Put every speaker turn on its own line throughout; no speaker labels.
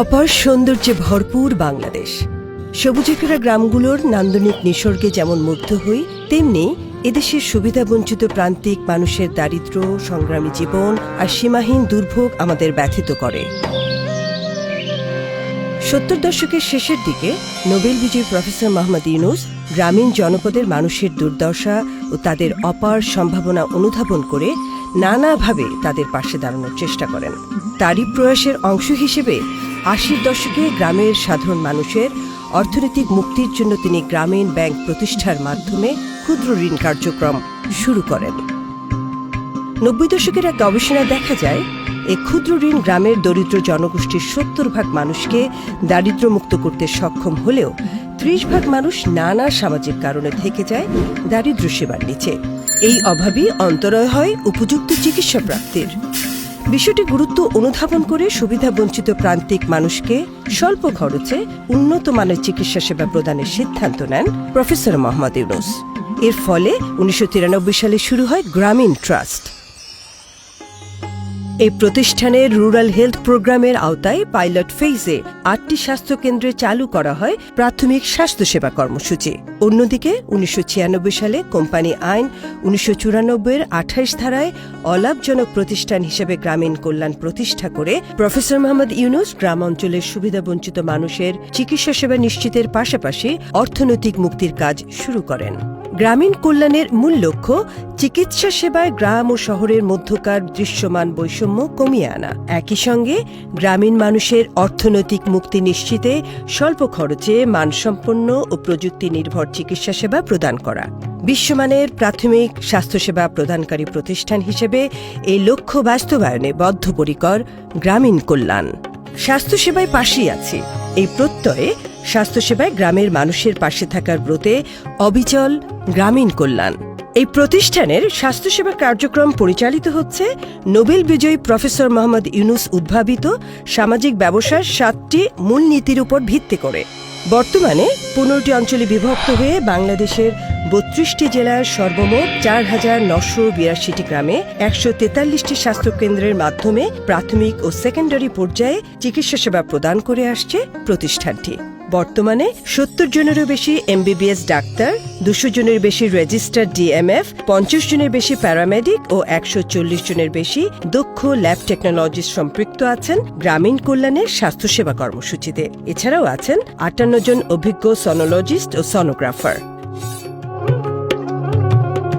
অপার সৌন্দর্যে ভরপুর বাংলাদেশ। সবুজেকেরা গ্রামগুলোর নান্দনিক নিসর্গে যেমন মুগ্ধ হই, তেমনি এদেশের সুবিধাবঞ্চিত প্রান্তিক মানুষের দারিদ্র্য, সংগ্রামী জীবন আর সীমাহীন দুর্ভোগ আমাদের ব্যথিত করে। সত্তর দশকের শেষের দিকে নোবেল বিজয়ী প্রফেসর মোহাম্মদ ইউনুস গ্রামীণ জনপদের মানুষের দুর্দশা ও তাদের অপার সম্ভাবনা অনুধাবন করে নানাভাবে তাদের পাশে দাঁড়ানোর চেষ্টা করেন। তারই প্রয়াসের অংশ হিসেবে আশির দশকে গ্রামের সাধারণ মানুষের অর্থনৈতিক মুক্তির জন্য তিনি গ্রামীণ ব্যাংক প্রতিষ্ঠার মাধ্যমে ক্ষুদ্র ঋণ কার্যক্রম শুরু করেন। নব্বই দশকের এক গবেষণায় দেখা যায় এই ক্ষুদ্র ঋণ গ্রামের দরিদ্র জনগোষ্ঠীর সত্তর ভাগ মানুষকে দারিদ্র্যমুক্ত করতে সক্ষম হলেও ত্রিশ ভাগ মানুষ নানা সামাজিক কারণে থেকে যায় দারিদ্র্য সেবার নিচে। এই অভাবই অন্তরয় হয় উপযুক্ত চিকিৎসা প্রাপ্তির। বিষয়টি গুরুত্ব অনুধাবন করে সুবিধাবঞ্চিত প্রান্তিক মানুষকে স্বল্প খরচে উন্নত মানের চিকিৎসা সেবা প্রদানের সিদ্ধান্ত নেন প্রফেসর মোহাম্মদ ইউনুস। এর ফলে উনিশশো তিরানব্বই সালে শুরু হয় গ্রামীণ ট্রাস্ট। এই প্রতিষ্ঠানের রুরাল হেলথ প্রোগ্রামের আওতায় পাইলট ফেজে আটটি স্বাস্থ্য কেন্দ্রে চালু করা হয় প্রাথমিক স্বাস্থ্যসেবা কর্মসূচি। অন্যদিকে উনিশশো ছিয়ানব্বই সালে কোম্পানি আইন উনিশশো চুরানব্বইয়ের আঠাইশ ধারায় অলাভজনক প্রতিষ্ঠান হিসেবে গ্রামীণ কল্যাণ প্রতিষ্ঠা করে প্রফেসর মোহাম্মদ ইউনুস গ্রাম অঞ্চলের সুবিধাবঞ্চিত মানুষের চিকিৎসা সেবা নিশ্চিতের পাশাপাশি অর্থনৈতিক মুক্তির কাজ শুরু করেন। গ্রামীণ কল্যাণের মূল লক্ষ্য, চিকিৎসা সেবায় গ্রাম ও শহরের মধ্যকার দৃশ্যমান বৈষম্য কমিয়ে আনা। একই সঙ্গে, গ্রামীণ মানুষের অর্থনৈতিক মুক্তি নিশ্চিতে স্বল্প খরচে মানসম্পন্ন ও প্রযুক্তি নির্ভর চিকিৎসা সেবা প্রদান করা। বিশ্বমানের প্রাথমিক স্বাস্থ্যসেবা প্রদানকারী প্রতিষ্ঠান হিসেবে এই লক্ষ্য বাস্তবায়নে বদ্ধপরিকর গ্রামীণ কল্যাণ। স্বাস্থ্যসেবায় পাশেই আছে। এই প্রত্যয়ে স্বাস্থ্যসেবায় গ্রামের মানুষের পাশে থাকার ব্রতে অবিচল গ্রামীণ কল্যাণ। এই প্রতিষ্ঠানের স্বাস্থ্যসেবা কার্যক্রম পরিচালিত হচ্ছে নোবেল বিজয়ী প্রফেসর মোহাম্মদ ইউনুস উদ্ভাবিত সামাজিক ব্যবসার সাতটি মূল নীতির উপর ভিত্তি করে। বর্তমানে পনেরোটি অঞ্চলে বিভক্ত হয়ে বাংলাদেশের বত্রিশটি জেলার সর্বমোট চার হাজার নশো বিরাশিটি গ্রামে একশো তেতাল্লিশটি স্বাস্থ্যকেন্দ্রের মাধ্যমে প্রাথমিক ও সেকেন্ডারি পর্যায়ে চিকিৎসা সেবা প্রদান করে আসছে প্রতিষ্ঠানটি। বর্তমানে সত্তর জনেরও বেশি এমবিবিএস ডাক্তার, দুশো জনের বেশি রেজিস্টার ডিএমএফ পঞ্চাশ জনের বেশি প্যারামেডিক ও একশো চল্লিশ জনের বেশি দক্ষ ল্যাব টেকনোলজিস্ট সম্পৃক্ত আছেন গ্রামীণ কল্যাণের স্বাস্থ্যসেবা কর্মসূচিতে। এছাড়াও আছেন আটান্ন জন অভিজ্ঞ সনোলজিস্ট ও সনোগ্রাফার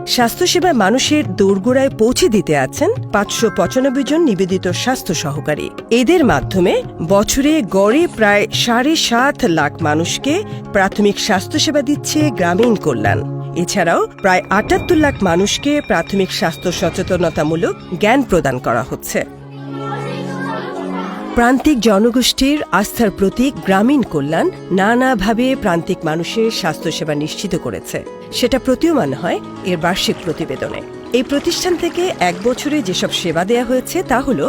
স্বাস্থ্যসেবায় মানুষের দোরগোড়ায় পৌঁছে দিতে আছেন পাঁচশো পঁচানব্বই জন নিবেদিত স্বাস্থ্য সহকারী। এদের মাধ্যমে বছরে গড়ে প্রায় সাড়ে সাত লাখ মানুষকে প্রাথমিক স্বাস্থ্যসেবা দিচ্ছে গ্রামীণ কল্যাণ। এছাড়াও প্রায় আটাত্তর লাখ মানুষকে প্রাথমিক স্বাস্থ্য সচেতনতামূলক জ্ঞান প্রদান করা হচ্ছে। প্রান্তিক জনগোষ্ঠীর আস্থার প্রতীক গ্রামীণ কল্যাণ নানাভাবে প্রান্তিক মানুষের স্বাস্থ্যসেবা নিশ্চিত করেছে। সেটা প্রতীয়মান হয় এর বার্ষিক প্রতিবেদনে। এই প্রতিষ্ঠান থেকে এক বছরে যেসব সেবা দেয়া হয়েছে তা হল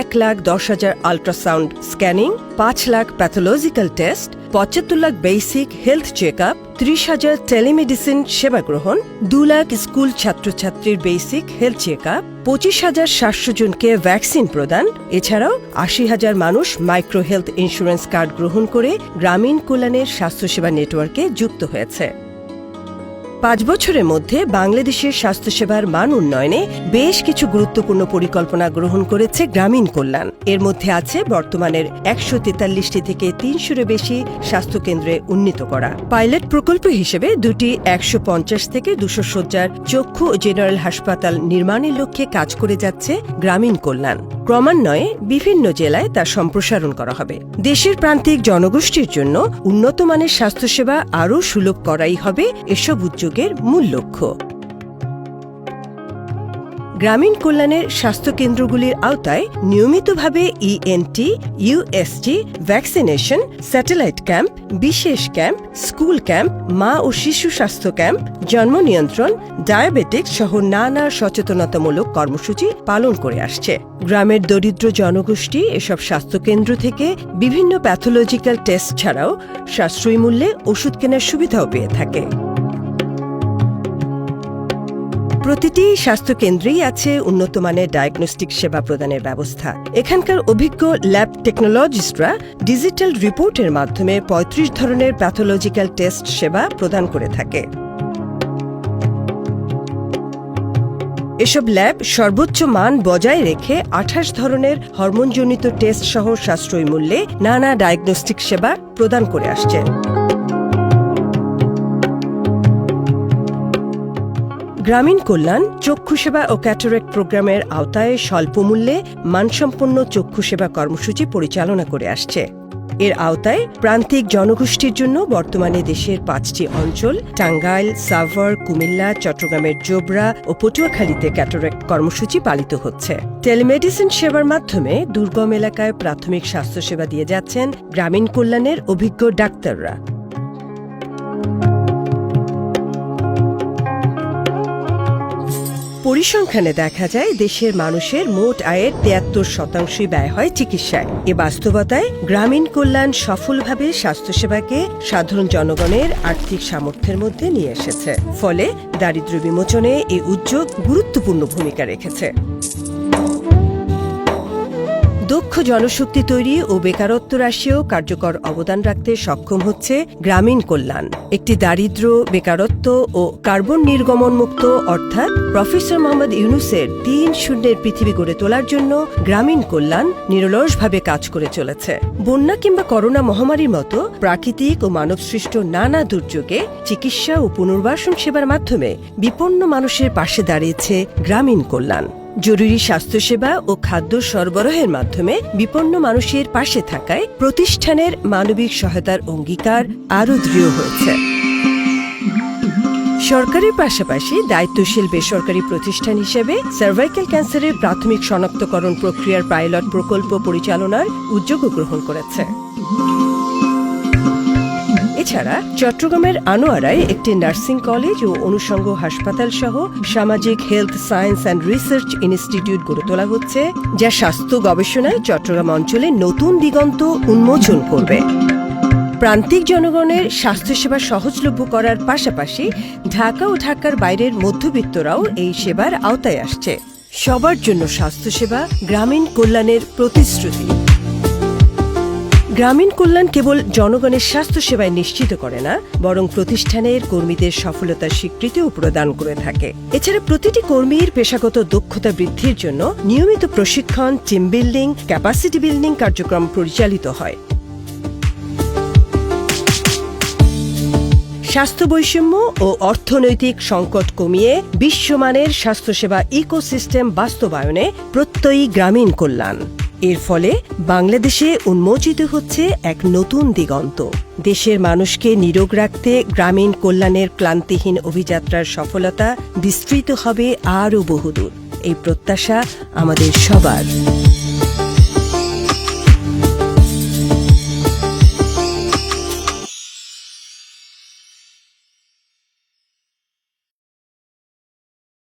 এক লাখ দশ হাজার আল্ট্রাসাউন্ড স্ক্যানিং, পাঁচ লাখ প্যাথোলজিক্যাল টেস্ট পঁচাত্তর lakh basic health check up ত্রিশ হাজার টেলিমেডিসিন সেবা গ্রহণ, দু লাখ স্কুল ছাত্রছাত্রীর বেসিক হেলথ চেক আপ পঁচিশ হাজার সাতশো জনকে ভ্যাকসিন প্রদান। এছাড়াও আশি হাজার মানুষ মাইক্রো হেলথ ইন্স্যুরেন্স কার্ড গ্রহণ করে গ্রামীণ কল্যাণের স্বাস্থ্যসেবা নেটওয়ার্কে যুক্ত হয়েছে। পাঁচ বছরের মধ্যে বাংলাদেশের স্বাস্থ্যসেবার মান উন্নয়নে বেশ কিছু গুরুত্বপূর্ণ পরিকল্পনা গ্রহণ করেছে গ্রামীণ কল্যাণ। এর মধ্যে আছে বর্তমানের একশো তেতাল্লিশটি থেকে তিনশোর বেশি স্বাস্থ্যকেন্দ্রে উন্নীত করা। পাইলট প্রকল্প হিসেবে দুটি একশো পঞ্চাশ থেকে দুশো শয্যার চক্ষু জেনারেল হাসপাতাল নির্মাণের লক্ষ্যে কাজ করে যাচ্ছে গ্রামীণ কল্যাণ। ক্রমান্বয়ে বিভিন্ন জেলায় তার সম্প্রসারণ করা হবে। দেশের প্রান্তিক জনগোষ্ঠীর জন্য উন্নত মানের স্বাস্থ্যসেবা আরও সুলভ করাই হবে এসব উদ্যোগের মূল লক্ষ্য। গ্রামীণ কল্যাণের স্বাস্থ্যকেন্দ্রগুলির আওতায় নিয়মিতভাবে ENT UST vaccination satellite camp বিশেষ ক্যাম্প স্কুল ক্যাম্প মা ও শিশু স্বাস্থ্য ক্যাম্প জন্ম নিয়ন্ত্রণ ডায়াবেটিক সহ নানা সচেতনতামূলক কর্মসূচি পালন করে আসছে। গ্রামের দরিদ্র জনগোষ্ঠী এসব স্বাস্থ্যকেন্দ্র থেকে বিভিন্ন প্যাথোলজিক্যাল টেস্ট ছাড়াও সাশ্রয়ী মূল্যে ওষুধ কেনার সুবিধাও পেয়ে থাকে। প্রতিটি স্বাস্থ্য কেন্দ্রেই আছে উন্নত মানের ডায়াগনস্টিক সেবা প্রদানের ব্যবস্থা। এখানকার অভিজ্ঞ ল্যাব টেকনোলজিস্টরা ডিজিটাল রিপোর্টের মাধ্যমে ৩৫ ধরনের প্যাথোলজিক্যাল টেস্ট সেবা প্রদান করে থাকে। এসব ল্যাব সর্বোচ্চ মান বজায় রেখে আঠাশ ধরনের হরমোনজনিত টেস্ট সহ সাশ্রয়ী মূল্যে নানা ডায়াগনস্টিক সেবা প্রদান করে আসছে। গ্রামীণ কল্যাণ চক্ষু সেবা ও ক্যাটারেক্ট প্রোগ্রামের আওতায় স্বল্প মূল্যে মানসম্পন্ন চক্ষু সেবা কর্মসূচি পরিচালনা করে আসছে। এর আওতায় প্রান্তিক জনগোষ্ঠীর জন্য বর্তমানে দেশের পাঁচটি অঞ্চল, টাঙ্গাইল, সাভার, কুমিল্লা, চট্টগ্রামের জোবরা ও পটুয়াখালীতে ক্যাটারেক্ট কর্মসূচি পালিত হচ্ছে। টেলিমেডিসিন সেবার মাধ্যমে দুর্গম এলাকায় প্রাথমিক স্বাস্থ্যসেবা দিয়ে যাচ্ছেন গ্রামীণ কল্যাণের অভিজ্ঞ ডাক্তাররা। পরিসংখ্যানে দেখা যায়, দেশের মানুষের মোট আয়ের তিয়াত্তর শতাংশই ব্যয় হয় চিকিৎসায়। এ বাস্তবতায় গ্রামীণ কল্যাণ সফলভাবে স্বাস্থ্যসেবাকে সাধারণ জনগণের আর্থিক সামর্থ্যের মধ্যে নিয়ে এসেছে। ফলে দারিদ্র বিমোচনে এই উদ্যোগ গুরুত্বপূর্ণ ভূমিকা রেখেছে। দক্ষ জনশক্তি তৈরি ও বেকারত্ব হ্রাসেও কার্যকর অবদান রাখতে সক্ষম হচ্ছে গ্রামীণ কল্যাণ। একটি দারিদ্র, বেকারত্ব ও কার্বন নির্গমন মুক্ত অর্থাৎ প্রফেসর মোহাম্মদ ইউনুসের তিন শূন্যের পৃথিবী গড়ে তোলার জন্য গ্রামীণ কল্যাণ নিরলসভাবে কাজ করে চলেছে। বন্যা কিংবা করোনা মহামারীর মতো প্রাকৃতিক ও মানবসৃষ্ট নানা দুর্যোগে চিকিৎসা ও পুনর্বাসন সেবার মাধ্যমে বিপন্ন মানুষের পাশে দাঁড়িয়েছে গ্রামীণ কল্যাণ। জরুরি স্বাস্থ্যসেবা ও খাদ্য সরবরাহের মাধ্যমে বিপন্ন মানুষের পাশে থাকায় প্রতিষ্ঠানের মানবিক সহায়তার অঙ্গীকার আরও দৃঢ় হয়েছে। সরকারের পাশাপাশি দায়িত্বশীল বেসরকারি প্রতিষ্ঠান হিসেবে সার্ভাইকেল ক্যান্সারের প্রাথমিক শনাক্তকরণ প্রক্রিয়ার পাইলট প্রকল্প পরিচালনার উদ্যোগও গ্রহণ করেছে। এছাড়া চট্টগ্রামের আনোয়ারায় একটি নার্সিং কলেজ ও অনুষঙ্গ হাসপাতাল সহ সামাজিক health science and research institute গড়ে তোলা হচ্ছে, যা স্বাস্থ্য গবেষণায় চট্টগ্রাম অঞ্চলে নতুন দিগন্ত উন্মোচন করবে। প্রান্তিক জনগণের স্বাস্থ্যসেবা সহজলভ্য করার পাশাপাশি ঢাকা ও ঢাকার বাইরের মধ্যবিত্তরাও এই সেবার আওতায় আসছে। সবার জন্য স্বাস্থ্যসেবা, গ্রামীণ কল্যাণের প্রতিশ্রুতি। গ্রামীণ কল্যাণ কেবল জনগণের স্বাস্থ্যসেবায় নিশ্চিত করে না, বরং প্রতিষ্ঠানের কর্মীদের সফলতার স্বীকৃতিও প্রদান করে থাকে। এছাড়া প্রতিটি কর্মীর পেশাগত দক্ষতা বৃদ্ধির জন্য নিয়মিত প্রশিক্ষণ টিম বিল্ডিং ক্যাপাসিটি বিল্ডিং কার্যক্রম পরিচালিত হয়। স্বাস্থ্য বৈষম্য ও অর্থনৈতিক সংকট কমিয়ে বিশ্বমানের স্বাস্থ্যসেবা ইকোসিস্টেম বাস্তবায়নে প্রত্যয়ী গ্রামীণ কল্যাণ। এর ফলে বাংলাদেশে উন্মোচিত হচ্ছে এক নতুন দিগন্ত। দেশের মানুষকে নিরোগ রাখতে গ্রামীণ কল্যাণের ক্লান্তিহীন অভিযাত্রার সফলতা বিস্তৃত হবে আরও বহুদূর। এই প্রত্যাশা আমাদের সবার।